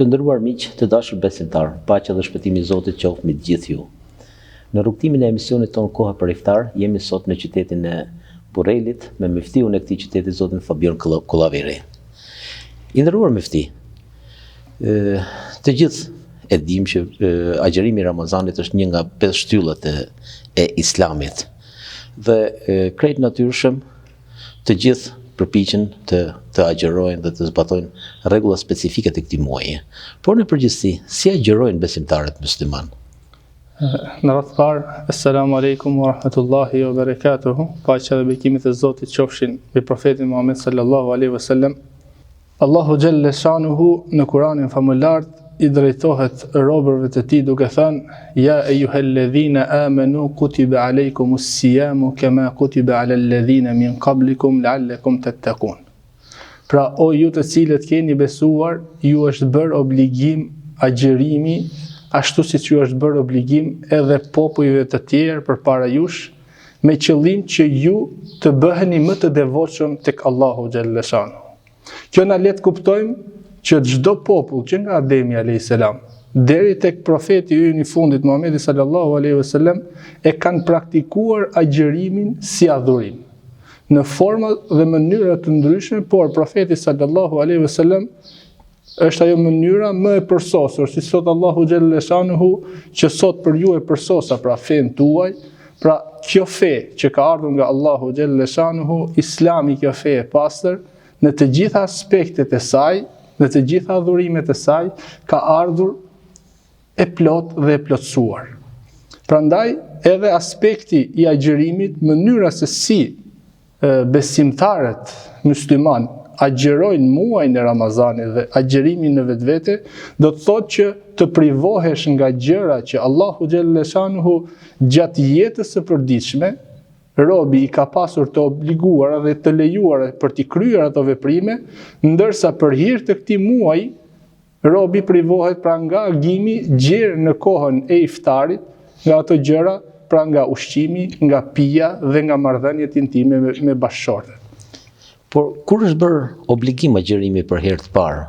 Të ndërruar miq, të dashur besimtar, paqja dhe shpëtimi i Zotit qoftë me të gjithë ju. Në rrugtimin e emisionit ton Koha për Iftar, jemi sot në qytetin e Burrelit me miftiun e këtij qyteti Zotin Fabian Kullaveri. I ndërruar mifti, ë të gjithë e dim që agjerimi i Ramazanit është një nga pesë shtyllat e, e Islamit. Dhe krejt natyrshëm të gjithë përpiqen të të agjerojnë dhe të zbatojnë rregulla specifike të këtij muaji. Por në përgjithësi, si agjerojnë besimtarët musliman? Në rreth parë, assalamu alaikum wa rahmatullahi wa barakatuh. Paqja dhe bekimet e Zotit qofshin mbi profetin Muhammed sallallahu alaihi wasallam. Allahu xhalla shanuhu në Kur'anin famullar i drejtohet robërve të ti duke thënë, Ja juhe ledhina amenu, kutibe alejkum usijamu, kema kutibe ale ledhina min të të tekun. Pra, o ju të cilët keni besuar, ju është bërë obligim agjerimi, ashtu si që ju është bërë obligim edhe popujve të tjerë për para jush, me qëllim që ju të bëheni më të devoqëm të këllahu gjellëshanu. Kjo në letë kuptojmë që çdo popull që nga Ademi a.s. deri tek profeti i një fundit Muhamedi sallallahu alaihi wasallam e kanë praktikuar agjërimin si adhurim në forma dhe mënyra të ndryshme, por profeti sallallahu alaihi wasallam është ajo mënyra më e përsosur, si sot Allahu xhallahu që sot për ju e përsosa pra fen tuaj, pra kjo fe që ka ardhur nga Allahu xhallahu, Islami kjo fe e pastër në të gjitha aspektet e saj, në të gjitha dhurimet e saj, ka ardhur e plot dhe e plotësuar. Pra ndaj, edhe aspekti i agjerimit, mënyra se si besimtarët musliman agjerojnë muaj në Ramazani dhe agjerimi në vetë vete, do të thot që të privohesh nga gjëra që Allahu Gjellëshanuhu gjatë jetës së përdiqme, robi i ka pasur të obliguar dhe të lejuar për t'i kryer ato veprime, ndërsa për hir të këtij muaji robi privohet pra nga gimi gjerë në kohën e iftarit, nga ato gjëra pra nga ushqimi, nga pija dhe nga marrëdhëniet intime me, me bashkëshortet. Por kur është bërë obligim agjerimi për herë të parë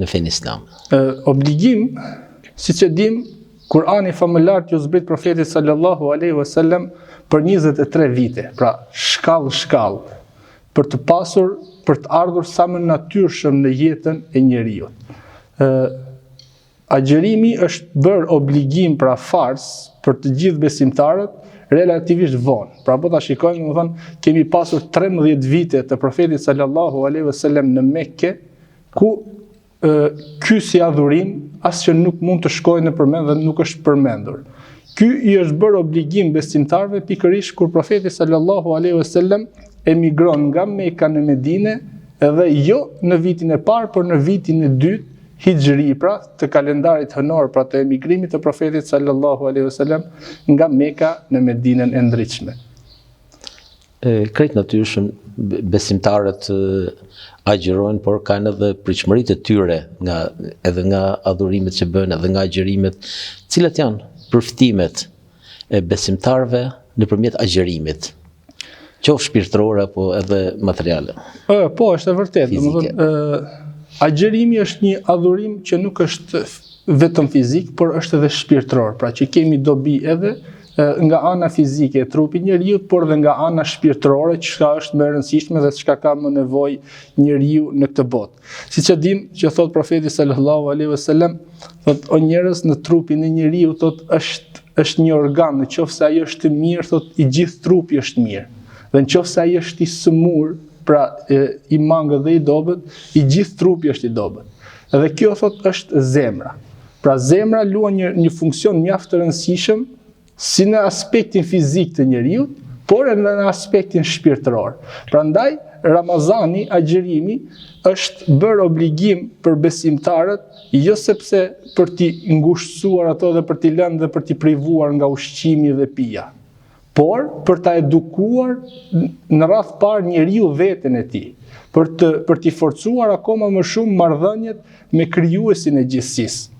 në fen islam? obligim, siç e dim, Kurani famëlar që zbrit profetit sallallahu aleyhi wasallam për 23 vite, pra shkallë shkallë, për të pasur, për të ardhur sa më natyrshëm në jetën e njeriut. Agjerimi është bërë obligim pra fars për të gjithë besimtarët relativisht vonë. Pra po ta shikojmë, më thënë, kemi pasur 13 vite të profetit sallallahu aleyhi wasallam në Mekke, ku ky si adhurim asë që nuk mund të shkojnë në përmend dhe nuk është përmendur. Ky i është bërë obligim besimtarve pikërisht kur profeti sallallahu alaihi wasallam emigron nga Mekka në Medinë edhe jo në vitin e parë, por në vitin e dytë Hijri, pra të kalendarit hënor, pra të emigrimit të profetit sallallahu alaihi wasallam nga Mekka në Medinën e ndritshme. Krejt natyrshëm besimtarët agjërojnë, por kanë edhe pritshmëritë e tyre nga edhe nga adhurimet që bëjnë, edhe nga agjërimet, cilat janë përftimet e besimtarve në përmjet agjerimit, qofë shpirtrore, po edhe materiale. Po, është e vërtet. Agjerimi është një adhurim që nuk është vetëm fizik, por është edhe shpirtror, pra që kemi dobi edhe nga ana fizike e trupit njeriu, por dhe nga ana shpirtërore, çka është më e rëndësishme dhe çka ka më nevojë njeriu në këtë botë. Siç e dim, që thot profeti sallallahu alaihi wasallam, thot o njerëz në trupin e njeriu thot është është një organ, në qoftë se ai është i mirë, thot i gjithë trupi është mirë. Dhe në qoftë se ai është i sëmur, pra e, i mangë dhe i dobët, i gjithë trupi është i dobët. Dhe kjo thot është zemra. Pra zemra luan një, një funksion mjaft të rëndësishëm si në aspektin fizik të njeriu, por edhe në aspektin shpirtëror. Prandaj Ramazani, agjerimi, është bërë obligim për besimtarët, jo sepse për t'i ngushësuar ato dhe për t'i lënë dhe për t'i privuar nga ushqimi dhe pija, por për t'a edukuar në rrath parë njeriu veten e tij, për të për t'i forcuar akoma më shumë marrëdhëniet me krijuesin e gjithësisë.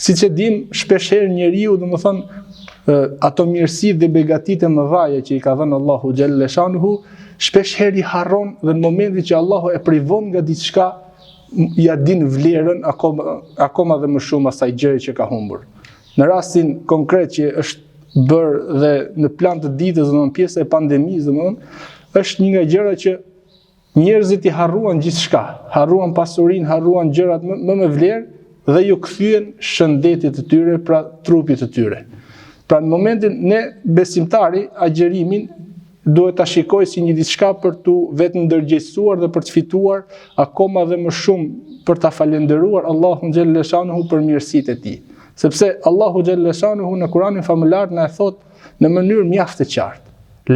Siç e dim, shpeshherë njeriu, domethënë, ato mirësi dhe begatit e më dhaje që i ka dhenë Allahu Gjelle Shanhu, shpesh heri harron dhe në momentin që Allahu e privon nga diçka, ja din vlerën akoma, akoma dhe më shumë asaj gjëje që ka humbur. Në rastin konkret që është bërë dhe në plan të ditës, në pjesë e pandemisë, më është një nga gjëra që njerëzit i harruan gjithë shka, harruan pasurin, harruan gjërat më, më me vlerë, dhe ju këthyen shëndetit të tyre, pra trupit të tyre. Pra në momentin ne besimtari agjerimin duhet ta shikoj si një diçka për tu vetë ndërgjegjësuar dhe për të fituar akoma dhe më shumë për ta falendëruar Allahun xhelleshanuhu për mirësitë e tij. Sepse Allahu xhelleshanuhu në Kur'anin famullar na e thot në mënyrë mjaft të qartë: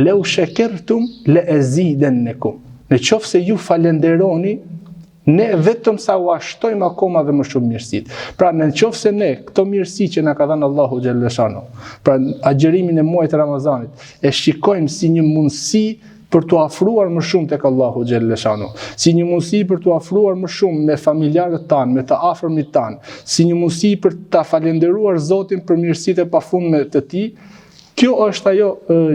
"Lau shakartum la azidannakum." Në qofë se ju falenderoni, ne vetëm sa u ashtojmë akoma dhe më shumë mirësit. Pra në qofë se ne, këto mirësi që në ka dhenë Allahu Gjellëshanu, pra agjerimin e muajt Ramazanit, e shikojmë si një mundësi për të afruar më shumë të Allahu Gjellëshanu, si një mundësi për të afruar më shumë me familjarët tanë, me të afrëmit tanë, si një mundësi për të falenderuar Zotin për mirësit e pafundme të ti, kjo është ajo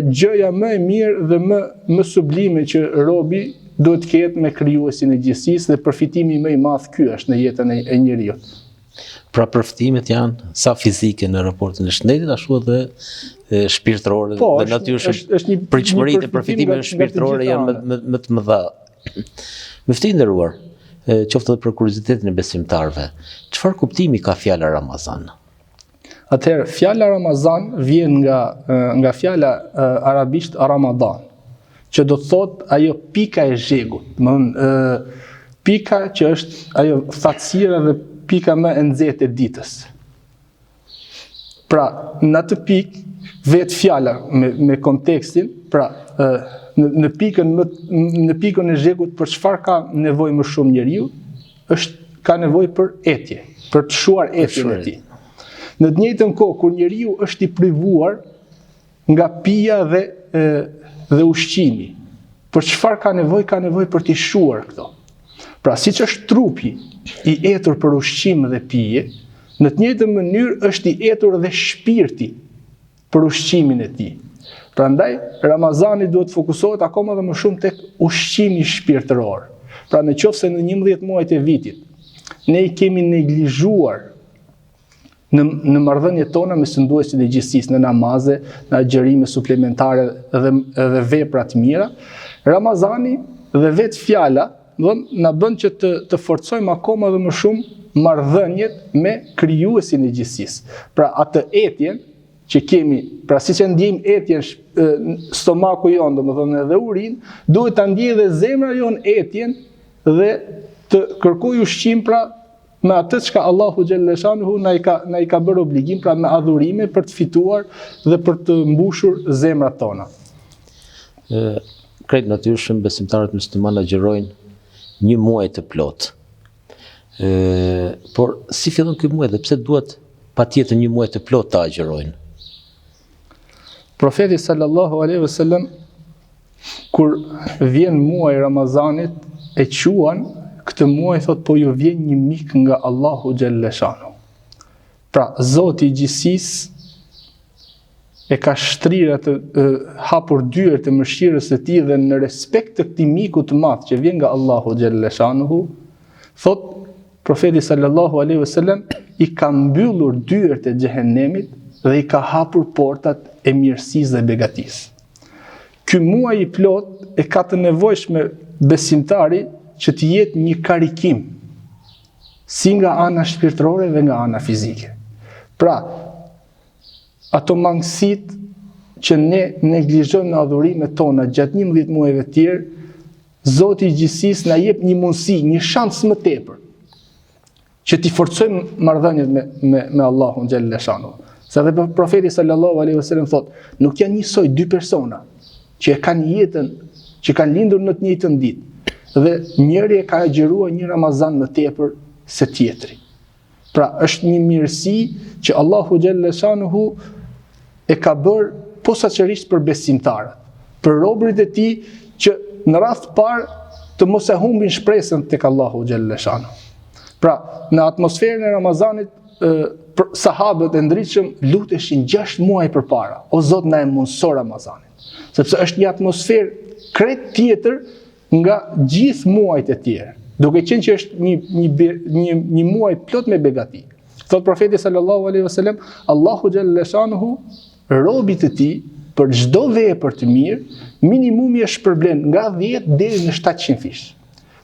gjëja më e mirë dhe më, më sublime që robi duhet të ketë me krijuesin e gjithësisë dhe përfitimi më i madh ky është në jetën e, njeriu. Pra përfitimet janë sa fizike në raportin e shëndetit ashtu edhe shpirtërore po, dhe natyrisht është, një pritshmëritë e përfitimeve shpirtërore janë më më, më të mëdha. Me fëti nderuar, qoftë edhe për kuriozitetin e besimtarëve, çfarë kuptimi ka fjala Ramazan? Atëherë, fjala Ramazan vjen nga nga fjala arabisht Ramadan që do të thot ajo pika e zhegut, më në pika që është ajo thatsira dhe pika më e nxehtë e ditës. Pra, në atë pikë vetë fjala me me kontekstin, pra në, në pikën më në pikën e zhegut për çfarë ka nevojë më shumë njeriu, është ka nevojë për etje, për të shuar etjen e tij. Në të njëjtën kohë kur njeriu është i privuar nga pija dhe e, dhe ushqimi. Për çfarë ka nevojë? Ka nevojë për të shuar këto. Pra, siç është trupi i etur për ushqim dhe pije, në të njëjtën mënyrë është i etur dhe shpirti për ushqimin e tij. Prandaj Ramazani duhet të fokusohet akoma dhe më shumë tek ushqimi shpirtëror. Pra, në qoftë se në 11 muajt e vitit ne i kemi neglizhuar në në marrëdhëniet tona me sunduesit e gjithësisë në namaze, në agjërime suplementare dhe dhe vepra të mira, Ramazani dhe vetë fjala, do na bën që të të forcojmë akoma dhe më shumë marrëdhëniet me krijuesin e gjithësisë. Pra atë etjen që kemi, pra si që ndjejmë etjen stomaku jonë, do më thënë edhe urin, duhet të ndjejë dhe zemra jonë etjen dhe të kërkuj ushqim pra me atë që Allahu Gjellëshanuhu na i ka, na i ka bërë obligim, pra me adhurime për të fituar dhe për të mbushur zemrat tona. Krejt natyrshëm besimtarët musliman agjerojnë një muaj të plot. E, por si fillon ky muaj dhe pse duhet patjetër një muaj të plot të agjerojnë? Profeti sallallahu alaihi wasallam kur vjen muaji i Ramazanit e quan këtë muaj thot po ju vjen një mik nga Allahu Gjellëshanu. Pra, Zoti i gjithësis e ka shtrirë të e, hapur dyër të mëshirës e ti dhe në respekt të këti miku të matë që vjen nga Allahu Gjellëshanu, thot, profeti sallallahu aleyhi vësallem i ka mbyllur dyër të gjehenemit dhe i ka hapur portat e mirësis dhe begatis. Ky muaj i plot e ka të nevojshme besimtari që të jetë një karikim si nga ana shpirtërore dhe nga ana fizike. Pra, ato mangësit që ne neglizhojmë në adhurimet tona gjatë 11 muajve të tjerë, Zoti i gjithësisë na jep një mundësi, një shans më tepër që t'i forcojmë marrëdhëniet me me me Allahun xhallahu shanu. Sa dhe profeti sallallahu alaihi wasallam thot, nuk janë njësoj dy persona që e kanë jetën, që kanë lindur në të njëjtën ditë dhe njëri e ka agjeruar një Ramazan më tepër se tjetri. Pra, është një mirësi që Allahu Gjellëshanuhu e ka bërë posaçërisht për besimtarët, për robrit e ti që në rath parë të mos e humbin shpresën tek Allahu Gjellëshanuhu. Pra, në atmosferën e Ramazanit, sahabët e ndritshëm luteshin 6 muaj përpara, o Zot na e mundso Ramazanin. Sepse është një atmosferë kret tjetër nga gjithë muajt e tjerë, duke qenë që është një, një, një, një muaj plot me begati. Thot profeti sallallahu alaihi wasallam, Allahu xhalla shanuhu robit të tij për çdo vepër të mirë, minimumi është shpërblen nga 10 deri në 700 fish.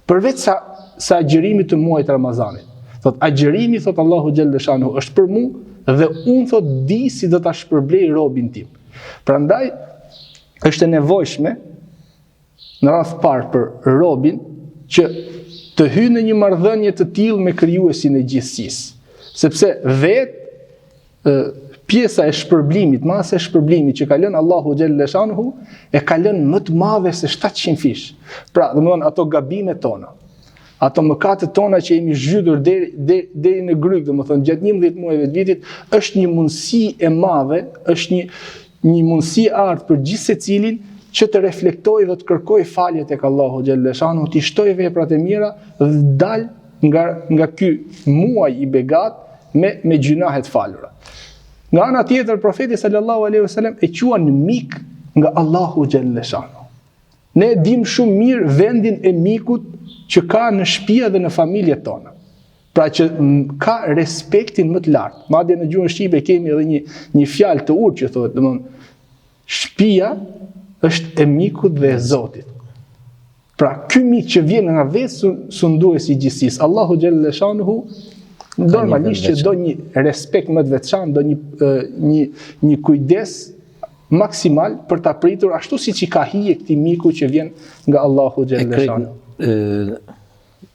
Përveç sa sa agjërimit të muajit Ramazanit. Thot agjërimi thot Allahu xhalla shanuhu është për mua dhe unë thot di si do ta shpërblej robin tim. Prandaj është e nevojshme në radh parë për robin që të hyjë në një marrëdhënie të tillë me krijuesin e gjithësisë. Sepse vetë pjesa e shpërblimit, masa e shpërblimit që ka lënë Allahu xhelle shanuhu e ka lënë më të madhe se 700 fish. Pra, domethënë ato gabimet tona, ato mëkatet tona që jemi zhytur deri deri, deri në gryk, domethënë gjatë 11 muajve të vitit, është një mundësi e madhe, është një një mundësi art për gjithë secilin që të reflektoj dhe të kërkoj falje tek Allahu xhelle shanu, të shtoj veprat e mira dhe dal nga nga ky muaj i begat me me gjunahet falura. Nga ana tjetër profeti sallallahu alaihi wasallam e quan mik nga Allahu xhelle shanu. Ne dim shumë mirë vendin e mikut që ka në shtëpia dhe në familjet tona. Pra që ka respektin më të lartë. Madje në gjuhën shqipe kemi edhe një një fjalë të urtë që thotë, domthon shtëpia është e mikut dhe e Zotit. Pra ky mik që vjen nga vetë su- sunduesi i gjithësisë, Allahu xhelle shanuhu normalisht që do një respekt më të veçantë, do një një një kujdes maksimal për ta pritur ashtu siç i ka hije këtij miku që vjen nga Allahu E xhelle krejt, shanuhu. ë,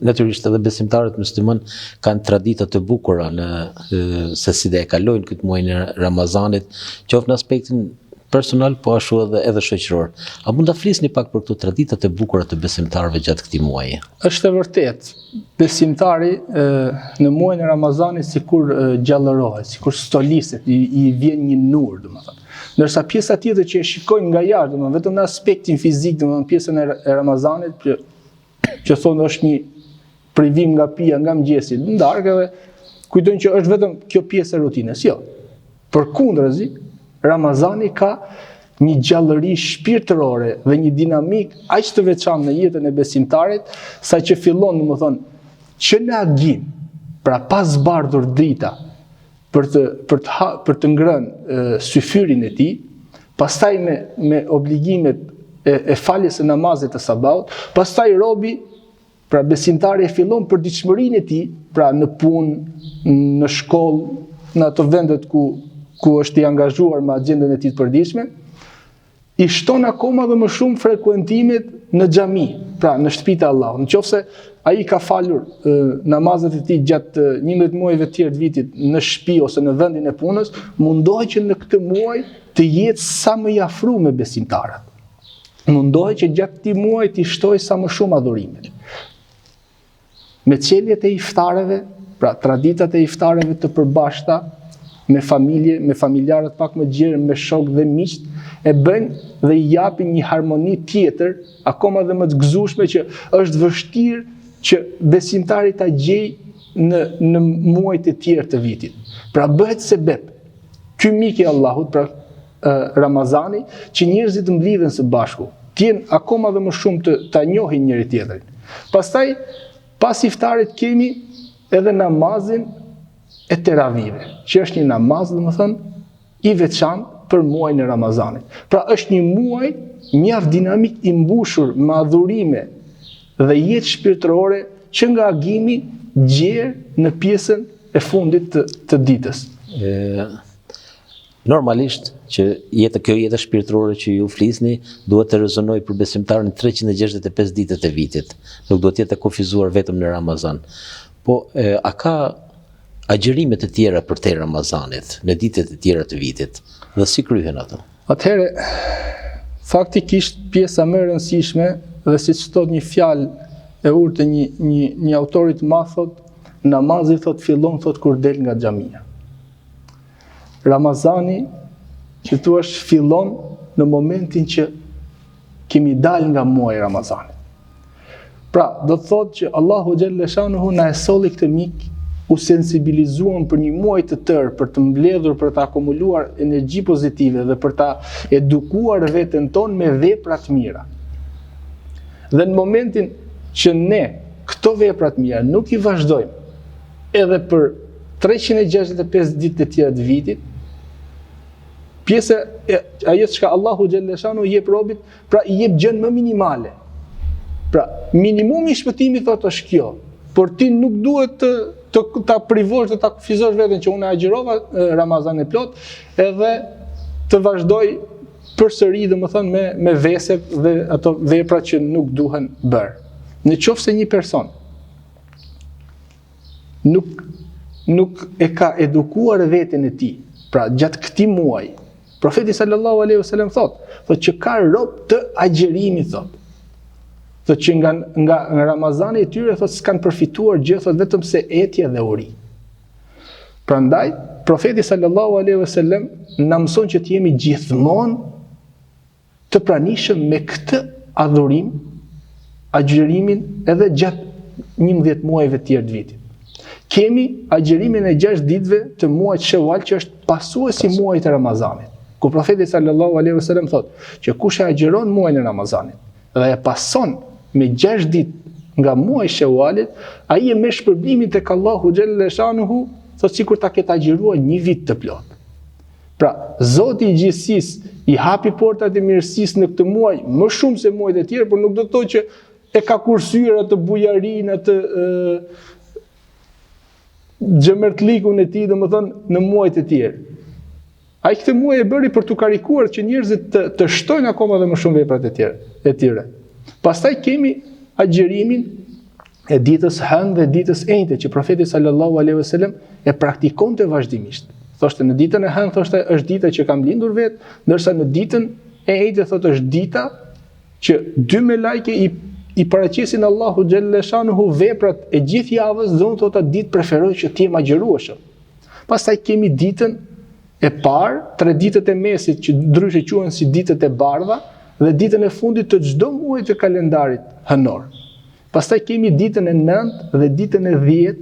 natyrisht edhe besimtarët musliman kanë tradita të bukura në ë, se si dhe e kalojnë këtë muaj në Ramazanit, qoftë në aspektin personal, po ashtu edhe edhe shoqëror. A mund ta flisni pak për këto tradita të bukura të besimtarëve gjatë këtij muaji? është e vërtet, besimtari e, në muajin e Ramazanit sikur gjallërohet, sikur stoliset, i, i vjen një nur, domethënë. Ndërsa pjesa tjetër që e shikojnë nga jashtë, domethënë vetëm në aspektin fizik, domethënë pjesën e, e Ramazanit që që thonë është një privim nga pia, nga mëngjesi, në darkë kujtojnë që është vetëm kjo pjesë e rutinës. Jo. Përkundërzi, Ramazani ka një gjallëri shpirtërore dhe një dinamik aq të veçantë në jetën e besimtarit, sa që fillon, domethënë, që në agim, pra pas bardhur drita, për të për të ha, për të ngrënë e, syfyrin e tij, pastaj me me obligimet e, e faljes së namazit të sabahut, pastaj robi pra besimtari e fillon për ditëshmërinë e tij, pra në punë, në shkollë, në ato vendet ku ku është i angazhuar me agjendën e tij të përditshme, i shton akoma dhe më shumë frekuentimet në xhami, pra në shtëpitë e Allahut. Nëse ai ka falur e, namazet e tij gjatë e, 11 muajve të tjerë të vitit në shtëpi ose në vendin e punës, mundohet që në këtë muaj të jetë sa më i afruar me besimtarët. Mundohet që gjatë këtij muaji të shtojë sa më shumë adhurime. Me qeljet e iftareve, pra traditat e iftareve të përbashkëta, me familje, me familjarët pak më gjerë, me shok dhe miqt, e bëjnë dhe i japin një harmoni tjetër, akoma dhe më të gëzushme që është vështirë që besimtari ta gjej në, në muajt e tjerë të vitit. Pra bëhet sebeb, ky mik i Allahut, pra e, Ramazani, që njerëzit mblidhen së bashku, tjenë akoma dhe më shumë të, të njohin njëri tjetërin. Pastaj, pas iftarit kemi edhe namazin e teravive, që është një namaz, dhe më thënë, i veçantë për muajin e Ramazanit. Pra është një muaj mjaft dinamik i mbushur me adhurime dhe jetë shpirtërore që nga agimi gjerë në pjesën e fundit të, të ditës. Ë normalisht që jetë kjo jetë shpirtërore që ju flisni duhet të rezonoj për besimtarin 365 ditët e vitit. Nuk duhet jetë e kufizuar vetëm në Ramazan. Po e, a ka agjërime të tjera për te Ramazanit në ditët e tjera të vitit dhe si kryhen ato? Atëhere, faktikisht pjesa më e rëndësishme dhe si që thot një fjalë e urtë një, një, një autorit ma thot, namazi thot fillon thot kur del nga xhamia. Ramazani, që tu është fillon në momentin që kemi dal nga muaj Ramazanit. Pra, do të thotë që Allahu Gjelle Shanuhu na e solli këtë mik, u sensibilizuan për një muaj të tërë, për të mbledhur, për të akumuluar energji pozitive dhe për ta edukuar veten tonë me vepra të mira. Dhe në momentin që ne këto veprat mira nuk i vazhdojmë edhe për 365 ditë të tjera të vitit, pjesë e ajo çka Allahu xhalleshanu i jep robit, pra i jep gjën më minimale. Pra, minimumi i shpëtimit thotë është kjo, por ti nuk duhet të të ta privosh të ta kufizosh veten që unë agjërova Ramazan e plot, edhe të vazhdoj përsëri domethënë me me vese dhe ato vepra që nuk duhen bërë. Në qoftë se një person nuk nuk e ka edukuar veten e tij, pra gjatë këtij muaji, profeti sallallahu alaihi wasallam thot, thot që ka rob të agjerimit thot. Thot që nga nga, Ramazani i tyre thot s'kan përfituar gjë thot vetëm se etja dhe uri. Prandaj profeti sallallahu alaihi wasallam na mëson që të jemi gjithmonë të pranishëm me këtë adhurim, agjerimin edhe gjatë 11 muajve të tjerë të vitit. Kemi agjerimin e 6 ditëve të muajit Shawwal që është pasuesi i muajit të Ramazanit. Ku profeti sallallahu alaihi wasallam thotë që kush e agjeron muajin e Ramazanit dhe e pason me 6 ditë nga muaji i Shawwalit, ai e me shpërblimin tek Allahu xhalla shanuhu, thotë sikur ta ketë agjeruar një vit të plot. Pra, Zoti i gjithësisë i hapi portat e mirësisë në këtë muaj më shumë se muajt e tjerë, por nuk do të thotë që e ka kursyer atë bujarinë, atë gjëmërtlikun e ti dhe më thënë në muajt e tjerë. A i këtë muaj e bëri për të karikuar që njerëzit të, të shtojnë akoma dhe më shumë veprat e tjere. E tjere. Pastaj kemi agjerimin e ditës hënë dhe ditës ejnëte që profetis sallallahu aleyhi sallam e praktikon të vazhdimisht. Thoshte në ditën e hënë, thoshte është dita që kam lindur vetë, nërsa në ditën e ejnëte thotë është dita që dy me lajke i i paraqesin Allahu xhalleshanuhu veprat e gjithë javës dhe unë thotë ditë preferoj që ti e Pastaj kemi ditën e parë, tre ditët e mesit që ndryshe quhen si ditët e bardha dhe ditën e fundit të çdo muaji të kalendarit hënor. Pastaj kemi ditën e 9 dhe ditën e 10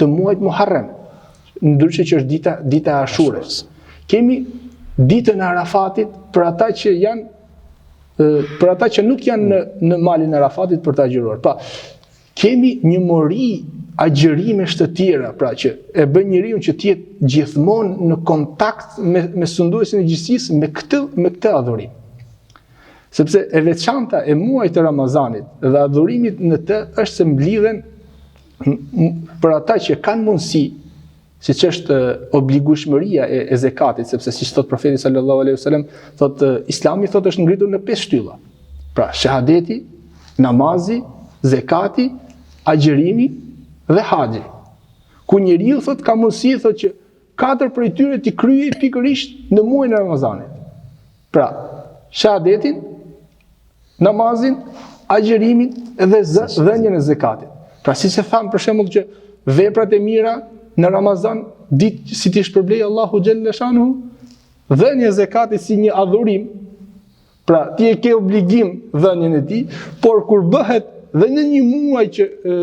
të muajit Muharram, ndryshe që është dita dita e Ashurës. Kemi ditën e Arafatit për ata që janë për ata që nuk janë në, në malin e Rafatit për të agjëruar. Pa, kemi një mori agjërime të tjera, pra që e bën njeriu që të jetë gjithmonë në kontakt me me sunduesin e gjithësisë me këtë me këtë adhurim. Sepse e veçanta e muajit të Ramazanit dhe adhurimit në të është se mblidhen për ata që kanë mundësi si që është obligushmëria e, e zekatit, sepse si që thot profeti sallallahu alaihi wasallam, thot islami thot është ngritur në pesë shtylla. Pra, shahadeti, namazi, zekati, agjerimi dhe haxhi. Ku njeriu thot ka mundësi thot që katër prej tyre ti kryej pikërisht në muajin e Ramazanit. Pra, shahadetin, namazin, agjerimin dhe dhënien e zekatit. Pra, si se thamë për shembull që veprat e mira në Ramazan, ditë si ti shpërblej Allahu Gjellë Shanu, dhenje zekati si një adhurim, pra ti e ke obligim dhenjën e ti, por kur bëhet dhe në një muaj që e,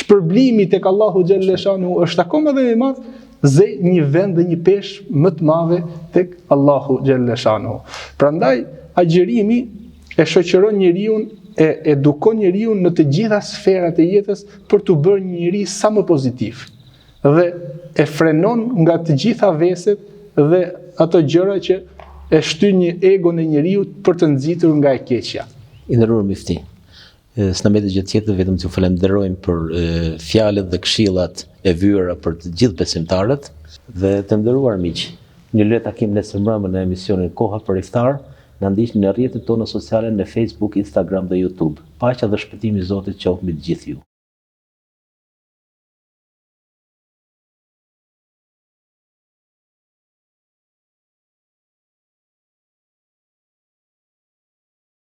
shpërblimi tek Allahu Shanu është akoma dhe me madhë, ze një vend dhe një pesh më të madhe tek Allahu Gjellë Shanu. Pra ndaj, agjerimi e shoqëron njeriu e edukon njeriu në të gjitha sferat e jetës për të bërë një njeri sa më pozitiv dhe e frenon nga të gjitha veset dhe ato gjëra që e shty një ego në njeriu për të nxitur nga e keqja. I ndërruar mifti. S'na të gjithë tjetër vetëm të falenderojmë për fjalët dhe këshillat e vyera për të gjithë besimtarët dhe të ndëruar miq. Një le takim nesër mbrëmë në emisionin Koha për Iftar. Na ndiqni në rrjetet tona sociale në Facebook, Instagram dhe YouTube. Paqja dhe shpëtimi i Zotit qoftë me të gjithë ju.